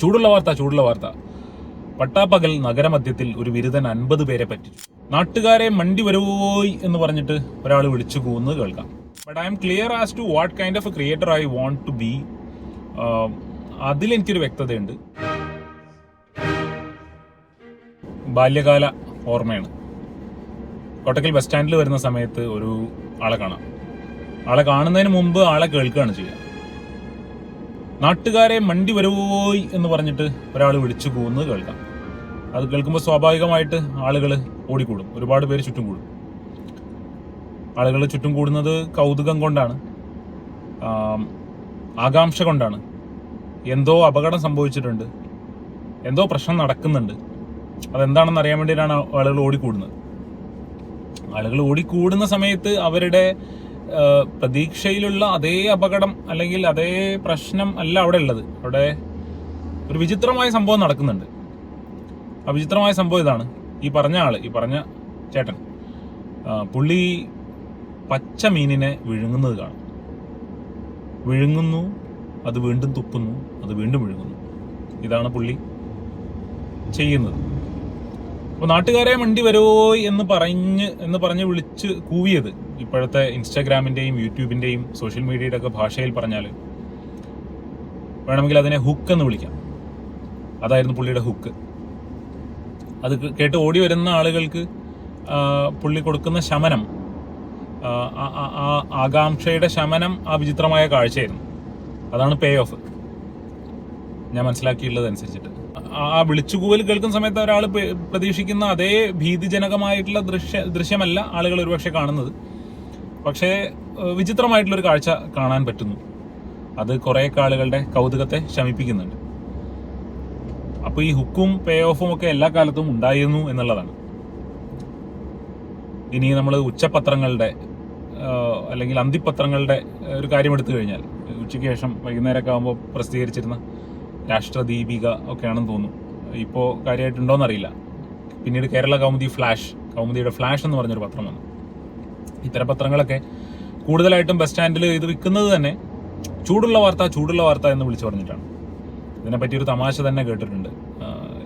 ചൂടുള്ള വാർത്ത ചൂടുള്ള വാർത്ത. പട്ടാപ്പകൽ നഗരമധ്യത്തിൽ ഒരു വിരുദ്ധൻ അൻപത് പേരെ പറ്റിച്ചു. നാട്ടുകാരെ മണ്ടി വരുവോയ് എന്ന് പറഞ്ഞിട്ട് ഒരാൾ വിളിച്ചു പോകുന്നത് കേൾക്കാം. But I'm clear as to what kind of creator I want to be അതിലെനിക്കൊരു വ്യക്തതയുണ്ട്. ബാല്യകാല ഓർമ്മയാണ്. കോട്ടക്കൽ ബസ് സ്റ്റാൻഡിൽ വരുന്ന സമയത്ത് ഒരു ആളെ കാണാം. ആളെ കാണുന്നതിന് മുമ്പ് ആളെ കേൾക്കുകയാണ് ചെയ്യുക നാട്ടുകാരെ മണ്ടി വരുവോയ് എന്ന് പറഞ്ഞിട്ട് ഒരാൾ വിളിച്ചു പോകുന്നത് കേൾക്കാം. അത് കേൾക്കുമ്പോൾ സ്വാഭാവികമായിട്ട് ആളുകൾ ഓടിക്കൂടും. ഒരുപാട് പേര് ചുറ്റും കൂടും. ആളുകൾ ചുറ്റും കൂടുന്നത് കൗതുകം കൊണ്ടാണ്. ആകാംക്ഷ കൊണ്ടാണ്. എന്തോ അപകടം സംഭവിച്ചിട്ടുണ്ട്. എന്തോ പ്രശ്നം നടക്കുന്നുണ്ട്. അതെന്താണെന്ന് അറിയാൻ വേണ്ടിയിട്ടാണ് ആളുകൾ ഓടിക്കൂടുന്നത്. ആളുകൾ ഓടിക്കൂടുന്ന സമയത്ത് അവരുടെ പ്രതീക്ഷയിലുള്ള അതേ അപകടം അല്ലെങ്കിൽ അതേ പ്രശ്നം അല്ല അവിടെ ഉള്ളത്. അവിടെ ഒരു വിചിത്രമായ സംഭവം നടക്കുന്നുണ്ട്. ആ വിചിത്രമായ സംഭവം ഇതാണ്. ഈ പറഞ്ഞ ആൾ ഈ പറഞ്ഞ ചേട്ടൻ. പുള്ളി പച്ച മീനിനെ വിഴുങ്ങുന്നത് കാണും. വിഴുങ്ങുന്നു അത് വീണ്ടും തുപ്പുന്നു അത് വീണ്ടും വിഴുങ്ങുന്നു. ഇതാണ് പുള്ളി ചെയ്യുന്നത്. അപ്പോൾ നാട്ടുകാരെ മണ്ടി വരുമോ എന്ന് പറഞ്ഞ് എന്ന് പറഞ്ഞ് വിളിച്ച് കൂവിയത് ഇപ്പോഴത്തെ ഇൻസ്റ്റാഗ്രാമിന്റെയും യൂട്യൂബിന്റെയും സോഷ്യൽ മീഡിയയുടെ ഒക്കെ ഭാഷയിൽ പറഞ്ഞാൽ വേണമെങ്കിൽ അതിനെ ഹുക്ക് എന്ന് വിളിക്കാം. അതായിരുന്നു പുള്ളിയുടെ ഹുക്ക്. അത് കേട്ട് ഓടി വരുന്ന ആളുകൾക്ക് പുള്ളി കൊടുക്കുന്ന ശമനം ആ ആകാംക്ഷയുടെ ശമനം ആ വിചിത്രമായ കാഴ്ചയായിരുന്നു. അതാണ് പേ ഓഫ് ഞാൻ മനസ്സിലാക്കിയുള്ളത് അനുസരിച്ചിട്ട് ആ വിളിച്ചുകൂവൽ കേൾക്കുന്ന സമയത്ത് ഒരാൾ പ്രതീക്ഷിക്കുന്ന അതേ ഭീതിജനകമായിട്ടുള്ള ദൃശ്യ ദൃശ്യമല്ല ആളുകൾ ഒരുപക്ഷെ കാണുന്നത്. പക്ഷേ വിചിത്രമായിട്ടുള്ളൊരു കാഴ്ച കാണാൻ പറ്റുന്നു. അത് കുറേ ആളുകളുടെ കൗതുകത്തെ ശമിപ്പിക്കുന്നുണ്ട്. അപ്പോൾ ഈ ഹുക്കും പേ ഓഫും ഒക്കെ എല്ലാ കാലത്തും ഉണ്ടായിരുന്നു എന്നുള്ളതാണ്. ഇനി നമ്മൾ ഉച്ചപത്രങ്ങളുടെ അല്ലെങ്കിൽ അന്തിപത്രങ്ങളുടെ ഒരു കാര്യം എടുത്തു കഴിഞ്ഞാൽ ഉച്ചയ്ക്ക് ശേഷം വൈകുന്നേരമൊക്കെ ആകുമ്പോൾ പ്രസിദ്ധീകരിച്ചിരുന്ന രാഷ്ട്രദീപിക ഒക്കെയാണെന്ന് തോന്നുന്നു. ഇപ്പോൾ കാര്യമായിട്ടുണ്ടോയെന്ന് അറിയില്ല പിന്നീട് കേരള കൗമുദി ഫ്ലാഷ്. കൗമുദിയുടെ ഫ്ലാഷ് എന്ന് പറഞ്ഞൊരു പത്രം വന്നു. ഇത്തരം പത്രങ്ങളൊക്കെ കൂടുതലായിട്ടും ബസ് സ്റ്റാൻഡിൽ ഇത് വിൽക്കുന്നത് തന്നെ ചൂടുള്ള വാർത്ത ചൂടുള്ള വാർത്ത എന്ന് വിളിച്ചു പറഞ്ഞിട്ടാണ്. ഇതിനെപ്പറ്റി ഒരു തമാശ തന്നെ കേട്ടിട്ടുണ്ട്.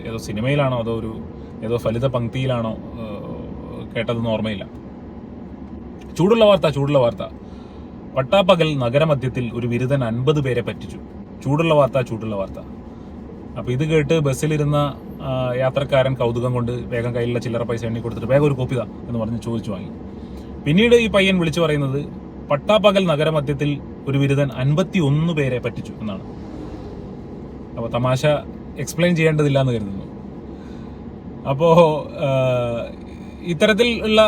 ഏതോ സിനിമയിലാണോ അതോ ഒരു ഏതോ ഫലിത പങ്ക്തിയിലാണോ കേട്ടതെന്ന് ഓർമ്മയില്ല. ചൂടുള്ള വാർത്ത ചൂടുള്ള വാർത്ത. പട്ടാപ്പകൽ നഗരമധ്യത്തിൽ ഒരു വിരുദ്ധൻ അൻപത് പേരെ പറ്റിച്ചു. ചൂടുള്ള വാർത്ത ചൂടുള്ള വാർത്ത. അപ്പൊ ഇത് കേട്ട് ബസ്സിലിരുന്ന യാത്രക്കാരൻ കൗതുകം കൊണ്ട് വേഗം കയ്യിലുള്ള ചില്ലറ പൈസ എണ്ണി കൊടുത്തിട്ട് വേഗം ഒരു കോപ്പിത എന്ന് പറഞ്ഞ് ചോദിച്ചു വാങ്ങി. പിന്നീട് ഈ പയ്യൻ വിളിച്ചു പറയുന്നത് പട്ടാപ്പകൽ നഗരമധ്യത്തിൽ ഒരു ബിരുദൻ അൻപത്തി ഒന്ന് പേരെ പറ്റിച്ചു എന്നാണ്. അപ്പോൾ തമാശ എക്സ്പ്ലെയിൻ ചെയ്യേണ്ടതില്ല എന്ന് കരുതുന്നു അപ്പോൾ ഇത്തരത്തിൽ ഉള്ള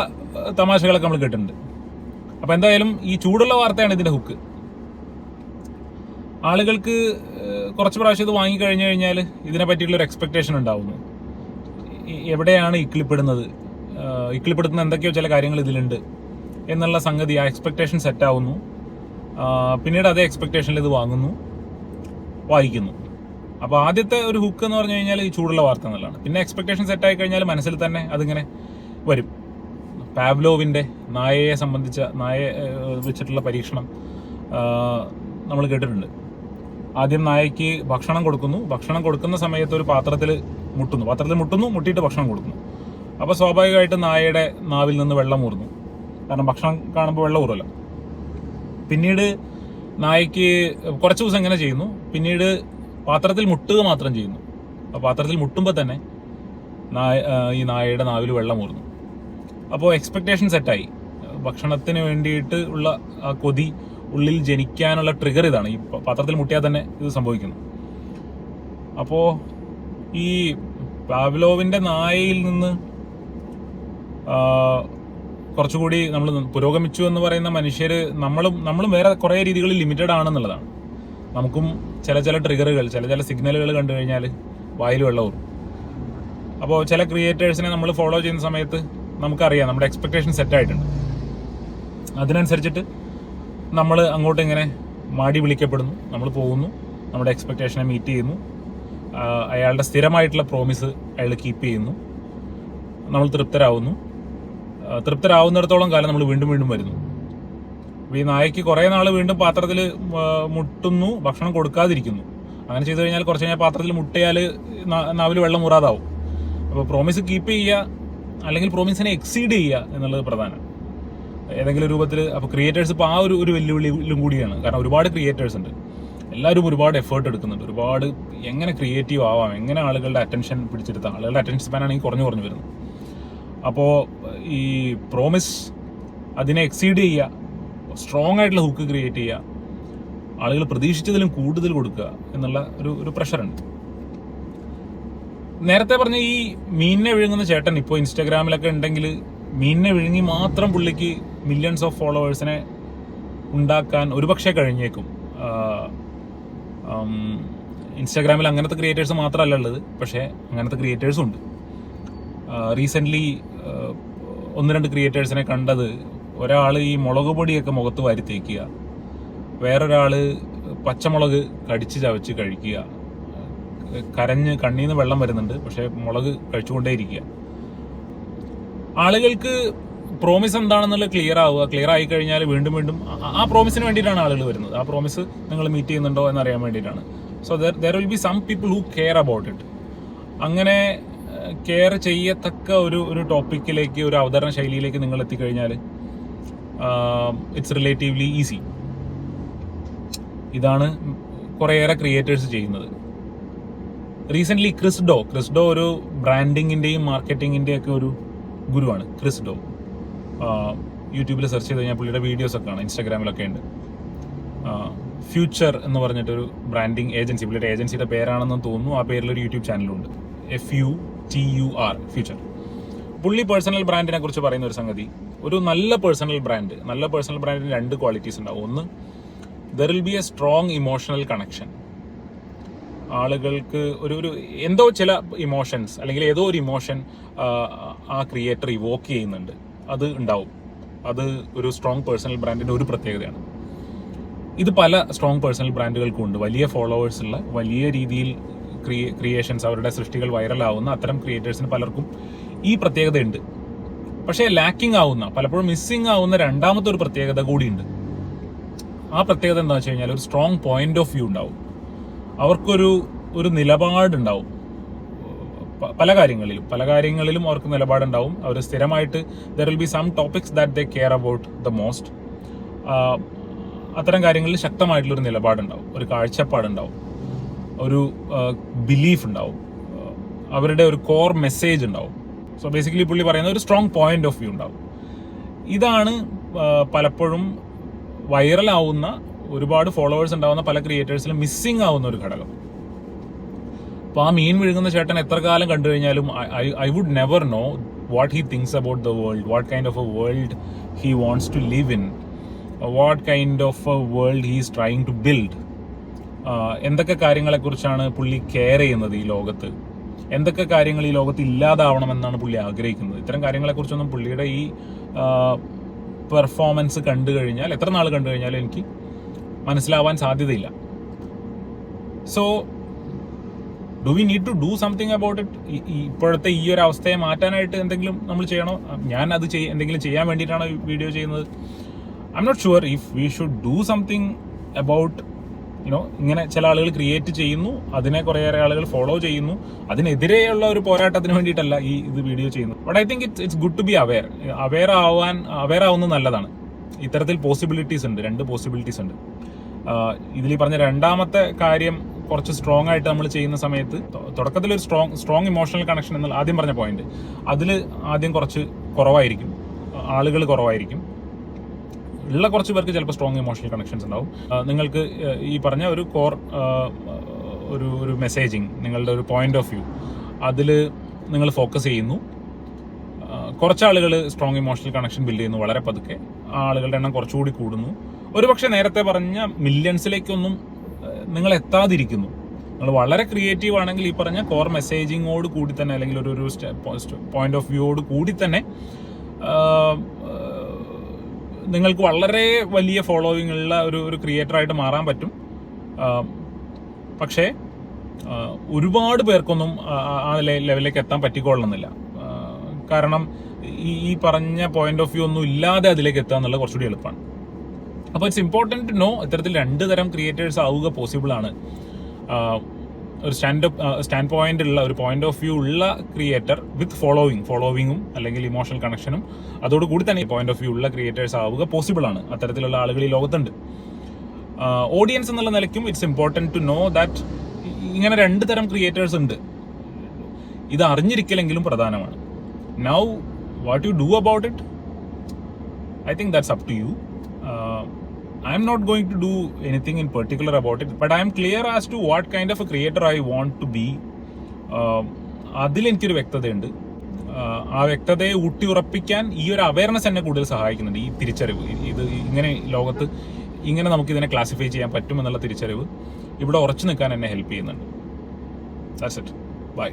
തമാശകളൊക്കെ നമ്മൾ കേട്ടിട്ടുണ്ട്. അപ്പോൾ എന്തായാലും ഈ ചൂടുള്ള വാർത്തയാണ് ഇതിന്റെ ഹുക്ക് ആളുകൾക്ക് കുറച്ച് പ്രാവശ്യം ഇത് വാങ്ങിക്കഴിഞ്ഞു കഴിഞ്ഞാൽ ഇതിനെ പറ്റിയിട്ടുള്ള ഒരു എക്സ്പെക്ടേഷൻ ഉണ്ടാവുന്നു എവിടെയാണ് ഇക്കിളിപ്പെടുന്നത്? ഇക്കിളിപ്പെടുത്തുന്ന എന്തൊക്കെയോ ചില കാര്യങ്ങൾ ഇതിലുണ്ട് എന്നുള്ള സംഗതി ആ എക്സ്പെക്ടേഷൻ സെറ്റ് ആവുന്നു. പിന്നീട് അതേ എക്സ്പെക്ടേഷനിൽ ഇത് വാങ്ങുന്നു വായിക്കുന്നു. അപ്പോൾ ആദ്യത്തെ ഒരു ഹുക്ക് എന്ന് പറഞ്ഞു കഴിഞ്ഞാൽ ഈ ചൂടുള്ള വാർത്ത എന്നുള്ളതാണ്. പിന്നെ എക്സ്പെക്ടേഷൻ സെറ്റ് ആയി കഴിഞ്ഞാൽ മനസ്സിൽ തന്നെ അതിങ്ങനെ വരും. പാവ്ലോവിന്റെ നായയെ സംബന്ധിച്ച ഏഹ്, വെച്ചിട്ടുള്ള പരീക്ഷണം നമ്മൾ കേട്ടിട്ടുണ്ട്. ആദ്യം നായയ്ക്ക് ഭക്ഷണം കൊടുക്കുന്നു. ഭക്ഷണം കൊടുക്കുന്ന സമയത്ത് ഒരു പാത്രത്തിൽ മുട്ടുന്നു. പാത്രത്തിൽ മുട്ടുന്നു മുട്ടിയിട്ട് ഭക്ഷണം കൊടുക്കുന്നു. അപ്പോൾ സ്വാഭാവികമായിട്ടും നായയുടെ നാവിൽ നിന്ന് വെള്ളം ഊർന്നു കാരണം ഭക്ഷണം കാണുമ്പോൾ വെള്ളം ഊറല്ല പിന്നീട് നായയ്ക്ക് കുറച്ച് ദിവസം ഇങ്ങനെ ചെയ്യുന്നു. പിന്നീട് പാത്രത്തിൽ മുട്ടുക മാത്രം ചെയ്യുന്നു. അപ്പോൾ പാത്രത്തിൽ മുട്ടുമ്പോൾ തന്നെ നായ ഈ നായയുടെ നാവിൽ വെള്ളം ഊർന്നു അപ്പോൾ എക്സ്പെക്ടേഷൻ സെറ്റായി ഭക്ഷണത്തിന് വേണ്ടിയിട്ട് ഉള്ള ആ കൊതി ഉള്ളിൽ ജനിക്കാനുള്ള ട്രിഗർ ഇതാണ്. ഈ പത്രത്തിൽ മുട്ടിയാൽ തന്നെ ഇത് സംഭവിക്കുന്നു. അപ്പോൾ ഈ പാവ്ലോവിന്റെ നായയിൽ നിന്ന് കുറച്ചുകൂടി നമ്മൾ പുരോഗമിച്ചു എന്ന് പറയുന്ന മനുഷ്യർ നമ്മളും നമ്മളും വേറെ കുറേ രീതികളിൽ ലിമിറ്റഡ് ആണെന്നുള്ളതാണ്. നമുക്കും ചില ചില ട്രിഗറുകൾ ചില ചില സിഗ്നലുകൾ കണ്ടു കഴിഞ്ഞാൽ വായിൽ വെള്ളം ഊറും. അപ്പോൾ ചില ക്രിയേറ്റേഴ്സിനെ നമ്മൾ ഫോളോ ചെയ്യുന്ന സമയത്ത് നമുക്കറിയാം നമ്മുടെ എക്സ്പെക്ടേഷൻ സെറ്റ് ആയിട്ടുണ്ട്. അതിനനുസരിച്ചിട്ട് നമ്മൾ അങ്ങോട്ട് ഇങ്ങനെ മാടി വിളിക്കപ്പെടുന്നു. നമ്മൾ പോകുന്നു. നമ്മുടെ എക്സ്പെക്റ്റേഷനെ മീറ്റ് ചെയ്യുന്നു. അയാളുടെ സ്ഥിരമായിട്ടുള്ള പ്രോമിസ് അയാൾ കീപ്പ് ചെയ്യുന്നു. നമ്മൾ തൃപ്തരാകുന്നു തൃപ്തരാകുന്നിടത്തോളം കാലം നമ്മൾ വീണ്ടും വീണ്ടും വരുന്നു. ഈ നായയ്ക്ക് കുറേ നാൾ വീണ്ടും പാത്രത്തിൽ മുട്ടുന്നു ഭക്ഷണം കൊടുക്കാതിരിക്കുന്നു. അങ്ങനെ ചെയ്തു കഴിഞ്ഞാൽ കുറച്ച് കഴിഞ്ഞാൽ പാത്രത്തിൽ മുട്ടയാൽ നാവിൽ വെള്ളം മുറാതാവും അപ്പോൾ പ്രോമിസ് കീപ്പ് ചെയ്യുക അല്ലെങ്കിൽ പ്രോമിസിനെ എക്സീഡ് ചെയ്യുക എന്നുള്ളത് പ്രധാനം. ഏതെങ്കിലും രൂപത്തിൽ അപ്പോൾ ക്രിയേറ്റേഴ്സ് ഇപ്പോൾ ആ ഒരു ഒരു വെല്ലുവിളിയിലും കൂടിയാണ്. കാരണം ഒരുപാട് ക്രിയേറ്റേഴ്സ് ഉണ്ട്. എല്ലാവരും ഒരുപാട് എഫേർട്ട് എടുക്കുന്നുണ്ട്. ഒരുപാട് എങ്ങനെ ക്രിയേറ്റീവ് ആവാം എങ്ങനെ ആളുകളുടെ അറ്റൻഷൻ പിടിച്ചെടുത്താം. ആളുകളുടെ അറ്റൻഷൻ സ്പാൻ ആണെങ്കിൽ കുറഞ്ഞു കുറഞ്ഞു വരുന്നു. അപ്പോൾ ഈ പ്രോമിസ് അതിനെ എക്സീഡ് ചെയ്യുക സ്ട്രോങ് ആയിട്ടുള്ള ഹുക്ക് ക്രിയേറ്റ് ചെയ്യുക ആളുകൾ പ്രതീക്ഷിച്ചതിലും കൂടുതൽ കൊടുക്കുക എന്നുള്ള ഒരു ഒരു പ്രഷറുണ്ട് നേരത്തെ പറഞ്ഞ ഈ മീനിനെ വിഴുങ്ങുന്ന ചേട്ടൻ ഇപ്പോൾ ഇൻസ്റ്റാഗ്രാമിലൊക്കെ ഉണ്ടെങ്കിൽ മീനിനെ വിഴുങ്ങി മാത്രം പുള്ളിക്ക് മില്യൺസ് ഓഫ് ഫോളോവേഴ്സിനെ ഉണ്ടാക്കാൻ ഒരുപക്ഷെ കഴിഞ്ഞേക്കും. ഇൻസ്റ്റാഗ്രാമിൽ അങ്ങനത്തെ ക്രിയേറ്റേഴ്സ് മാത്രമല്ല ഉള്ളത്. പക്ഷേ അങ്ങനത്തെ ക്രിയേറ്റേഴ്സും ഉണ്ട്. റീസെന്റ്ലി ഒന്ന് രണ്ട് ക്രിയേറ്റേഴ്സിനെ കണ്ടത് ഒരാൾ ഈ മുളക് പൊടിയൊക്കെ മുഖത്ത് വാരി തേക്കുക. വേറൊരാൾ പച്ചമുളക് കടിച്ച് ചവച്ച് കഴിക്കുക. കരഞ്ഞ് കണ്ണീന്ന് വെള്ളം വരുന്നുണ്ട്. പക്ഷേ മുളക് കഴിച്ചുകൊണ്ടേയിരിക്കുക. ആളുകൾക്ക് പ്രോമിസ് എന്താണെന്നുള്ളത് ക്ലിയർ ആവുക ക്ലിയർ ആയി കഴിഞ്ഞാൽ വീണ്ടും വീണ്ടും ആ- പ്രോമിസിന് വേണ്ടിയിട്ടാണ് ആളുകൾ വരുന്നത്. ആ പ്രോമിസ് നിങ്ങൾ മീറ്റ് ചെയ്യുന്നുണ്ടോ എന്ന് അറിയാൻ വേണ്ടിയിട്ടാണ് so there will be some people who care about it അങ്ങനെ കെയർ ചെയ്യത്തക്ക ഒരു ഒരു ടോപ്പിക്കിലേക്ക് ഒരു അവതരണ ശൈലിയിലേക്ക് നിങ്ങൾ എത്തിക്കഴിഞ്ഞാൽ ഇറ്റ്സ് റിലേറ്റീവ്ലി ഈസി ഇതാണ് കുറേയേറെ ക്രിയേറ്റേഴ്സ് ചെയ്യുന്നത്. റീസെന്റ്ലി ക്രിസ്ഡോ ക്രിസ്ഡോ ഒരു ബ്രാൻഡിങ്ങിന്റെയും മാർക്കറ്റിങ്ങിന്റെയൊക്കെ ഒരു ഗുരുവാണ് ക്രിസ് ഡോ യൂട്യൂബിൽ സെർച്ച് ചെയ്ത് കഴിഞ്ഞാൽ പുള്ളിയുടെ വീഡിയോസൊക്കെ കാണാം ഇൻസ്റ്റാഗ്രാമിലൊക്കെ ഉണ്ട്. ഫ്യൂച്ചർ എന്ന് പറഞ്ഞിട്ടൊരു ബ്രാൻഡിങ് ഏജൻസി പുള്ളിയുടെ ഏജൻസിയുടെ പേരാണെന്ന് തോന്നുന്നു ആ പേരിലൊരു യൂട്യൂബ് ചാനലുണ്ട് F U T U R future പുള്ളി പേഴ്സണൽ ബ്രാൻഡിനെ കുറിച്ച് പറയുന്ന ഒരു സംഗതി ഒരു നല്ല പേഴ്സണൽ ബ്രാൻഡ് നല്ല പേഴ്സണൽ ബ്രാൻഡിന് രണ്ട് ക്വാളിറ്റീസ് ഉണ്ടാവും. ഒന്ന് there will be a strong emotional connection ആളുകൾക്ക് ഒരു ഒരു എന്തോ ചില ഇമോഷൻസ് അല്ലെങ്കിൽ ഏതോ ഒരു ഇമോഷൻ ആ ക്രിയേറ്റർ ഇവോക്ക് ചെയ്യുന്നുണ്ട്. അത് ഉണ്ടാവും. അത് ഒരു സ്ട്രോങ് പേഴ്സണൽ ബ്രാൻഡിന്റെ ഒരു പ്രത്യേകതയാണ്. ഇത് പല സ്ട്രോങ് പേഴ്സണൽ ബ്രാൻഡുകൾക്കും ഉണ്ട്. വലിയ ഫോളോവേഴ്സ് ഉള്ള വലിയ രീതിയിൽ ക്രിയേഷൻസ് അവരുടെ സൃഷ്ടികൾ വൈറലാവുന്ന അത്തരം ക്രിയേറ്റേഴ്സിന് പലർക്കും ഈ പ്രത്യേകതയുണ്ട്. പക്ഷേ ലാക്കിംഗ് ആവുന്ന പലപ്പോഴും മിസ്സിംഗ് ആവുന്ന രണ്ടാമത്തെ ഒരു പ്രത്യേകത കൂടിയുണ്ട് ആ പ്രത്യേകത എന്താ വെച്ച് കഴിഞ്ഞാൽ ഒരു സ്ട്രോങ് പോയിന്റ് ഓഫ് വ്യൂ ഉണ്ടാവും. അവർക്കൊരു ഒരു നിലപാടുണ്ടാവും. പല കാര്യങ്ങളിലും. പല കാര്യങ്ങളിലും അവർക്ക് നിലപാടുണ്ടാവും. അവർ സ്ഥിരമായിട്ട് there will be some topics that they care about the most അത്തരം കാര്യങ്ങളിൽ ശക്തമായിട്ടുള്ളൊരു നിലപാടുണ്ടാവും. ഒരു കാഴ്ചപ്പാടുണ്ടാവും. ഒരു ബിലീഫ് ഉണ്ടാവും. അവരുടെ ഒരു കോർ മെസ്സേജ് ഉണ്ടാവും. സോ ബേസിക്കലി പുള്ളി പറയുന്ന ഒരു സ്ട്രോങ് പോയിന്റ് ഓഫ് വ്യൂ ഉണ്ടാവും. ഇതാണ് പലപ്പോഴും വൈറലാവുന്ന ഒരുപാട് ഫോളോവേഴ്സ് ഉണ്ടാവുന്ന പല ക്രിയേറ്റേഴ്സിലും മിസ്സിംഗ് ആവുന്ന ഒരു ഘടകം. അപ്പോൾ ആ മീൻ വിഴുങ്ങുന്ന ചേട്ടൻ എത്ര കാലം കണ്ടു കഴിഞ്ഞാലും I would never know what he thinks about the world what kind of a world he wants to live in what kind of a world he is trying to build എന്തൊക്കെ കാര്യങ്ങളെക്കുറിച്ചാണ് പുള്ളി കെയർ ചെയ്യുന്നത് ഈ ലോകത്ത്? എന്തൊക്കെ കാര്യങ്ങൾ ഈ ലോകത്ത് ഇല്ലാതാവണമെന്നാണ് പുള്ളി ആഗ്രഹിക്കുന്നത്? ഇത്തരം കാര്യങ്ങളെക്കുറിച്ചൊന്നും പുള്ളിയുടെ ഈ പെർഫോമൻസ് കണ്ടു കഴിഞ്ഞാൽ എത്ര നാൾ കണ്ടു കഴിഞ്ഞാലും എനിക്ക് മനസ്സിലാവാൻ സാധ്യതയില്ല. So do we need to do something about it ഇപ്പോഴത്തെ ഈ ഒരു അവസ്ഥയെ മാറ്റാനായിട്ട് എന്തെങ്കിലും നമ്മൾ ചെയ്യണോ? ഞാൻ അത് എന്തെങ്കിലും ചെയ്യാൻ വേണ്ടിയിട്ടാണ് വീഡിയോ ചെയ്യുന്നത്? I'm not sure if we should do something about you know ഇങ്ങനെ ചില ആളുകൾ ക്രിയേറ്റ് ചെയ്യുന്നു അതിനെ കുറേയേറെ ആളുകൾ ഫോളോ ചെയ്യുന്നു അതിനെതിരെയുള്ള ഒരു പോരാട്ടത്തിന് വേണ്ടിയിട്ടല്ല ഈ ഇത് വീഡിയോ ചെയ്യുന്നത്. But I think it's it's good to be aware aware ആവാൻ അവെയർ ആവുന്നത് നല്ലതാണ്. ഇത്തരത്തിൽ പോസിബിലിറ്റീസ് ഉണ്ട് രണ്ട് പോസിബിലിറ്റീസ് ഉണ്ട്. ഇതിൽ പറഞ്ഞ രണ്ടാമത്തെ കാര്യം കുറച്ച് സ്ട്രോങ് ആയിട്ട് നമ്മൾ ചെയ്യുന്ന സമയത്ത് തുടക്കത്തിൽ ഒരു സ്ട്രോങ് സ്ട്രോങ് ഇമോഷണൽ കണക്ഷൻ എന്നുള്ള ആദ്യം പറഞ്ഞ പോയിന്റ് അതിൽ ആദ്യം കുറച്ച് കുറവായിരിക്കും. ആളുകൾ കുറവായിരിക്കും. ഉള്ള കുറച്ച് പേർക്ക് ചിലപ്പോൾ സ്ട്രോങ് ഇമോഷണൽ കണക്ഷൻസ് ഉണ്ടാവും. നിങ്ങൾക്ക് ഈ പറഞ്ഞ ഒരു കോർ ഒരു ഒരു മെസ്സേജിങ് നിങ്ങളുടെ ഒരു പോയിന്റ് ഓഫ് വ്യൂ അതിൽ നിങ്ങൾ ഫോക്കസ് ചെയ്യുന്നു. കുറച്ച് ആളുകൾ സ്ട്രോങ് ഇമോഷണൽ കണക്ഷൻ ബിൽഡ് ചെയ്യുന്നു വളരെ പതുക്കെ. ആളുകളുടെ എണ്ണം കുറച്ചുകൂടി കൂടുന്നു. ഒരുപക്ഷെ നേരത്തെ പറഞ്ഞ മില്യൺസിലേക്കൊന്നും നിങ്ങൾ എത്താതിരിക്കുന്നു. നിങ്ങൾ വളരെ ക്രിയേറ്റീവ് ആണെങ്കിൽ ഈ പറഞ്ഞ കോർ മെസ്സേജിങ്ങോട് കൂടി തന്നെ അല്ലെങ്കിൽ ഒരു ഒരു പോയിന്റ് ഓഫ് വ്യൂയോട് കൂടി തന്നെ നിങ്ങൾക്ക് വളരെ വലിയ ഫോളോവിംഗ് ഉള്ള ഒരു ഒരു ക്രിയേറ്റർ ആയിട്ട് മാറാൻ പറ്റും. പക്ഷേ ഒരുപാട് പേർക്കൊന്നും ആ- ലെവലിലേക്ക് എത്താൻ പറ്റിക്കൊള്ളണമെന്നില്ല. കാരണം ഈ പറഞ്ഞ പോയിന്റ് ഓഫ് വ്യൂ ഒന്നും ഇല്ലാതെ അതിലേക്ക് എത്തുക എന്നുള്ളത് കുറച്ചുകൂടി എളുപ്പമാണ്. അപ്പോൾ ഇറ്റ്സ് ഇമ്പോർട്ടന്റ് നോ ഇത്തരത്തിൽ രണ്ട് തരം ക്രിയേറ്റേഴ്സ് ആവുക പോസിബിൾ ആണ്. ഒരു സ്റ്റാൻഡ് സ്റ്റാൻഡ് പോയിന്റ് ഉള്ള ഒരു പോയിന്റ് ഓഫ് വ്യൂ ഉള്ള ക്രിയേറ്റർ വിത്ത് ഫോളോവിങ് ഫോളോവിങ്ങും അല്ലെങ്കിൽ ഇമോഷണൽ കണക്ഷനും അതോടുകൂടി തന്നെ പോയിന്റ് ഓഫ് വ്യൂ ഉള്ള ക്രിയേറ്റേഴ്സ് ആവുക പോസിബിൾ ആണ്. അത്തരത്തിലുള്ള ആളുകൾ ഈ ലോകത്തുണ്ട്. ഓഡിയൻസ് എന്നുള്ള നിലയ്ക്കും it's important to know that ഇങ്ങനെ രണ്ട് തരം ക്രിയേറ്റേഴ്സ് ഉണ്ട്. ഇത് അറിഞ്ഞിരിക്കലെങ്കിലും പ്രധാനമാണ്. Now what you do about it I think that's up to you. I'm not going to do anything in particular about it, but I'm clear as to what kind of a creator I want to be. Uh, അതിൽ എനിക്കൊരു വ്യക്തതയുണ്ട്. Uh, ആ വ്യക്തതയെ ഊട്ടി ഉറപ്പിക്കാൻ ഈ ഒരു awareness എന്നെ കൂടുതൽ സഹായിക്കുന്നുണ്ട്. ഈ തിരിച്ചറിവ് ഇത് ഇങ്ങനെ ലോകത്ത് ഇങ്ങനെ നമുക്ക് ഇതിനെ ക്ലാസിഫൈ ചെയ്യാൻ പറ്റുമെന്നുള്ള തിരിച്ചറിവ് ഇവിടെ ഉറച്ചു നിൽക്കാൻ എന്നെ ഹെൽപ്പ് ചെയ്യുന്നുണ്ട്. That's it by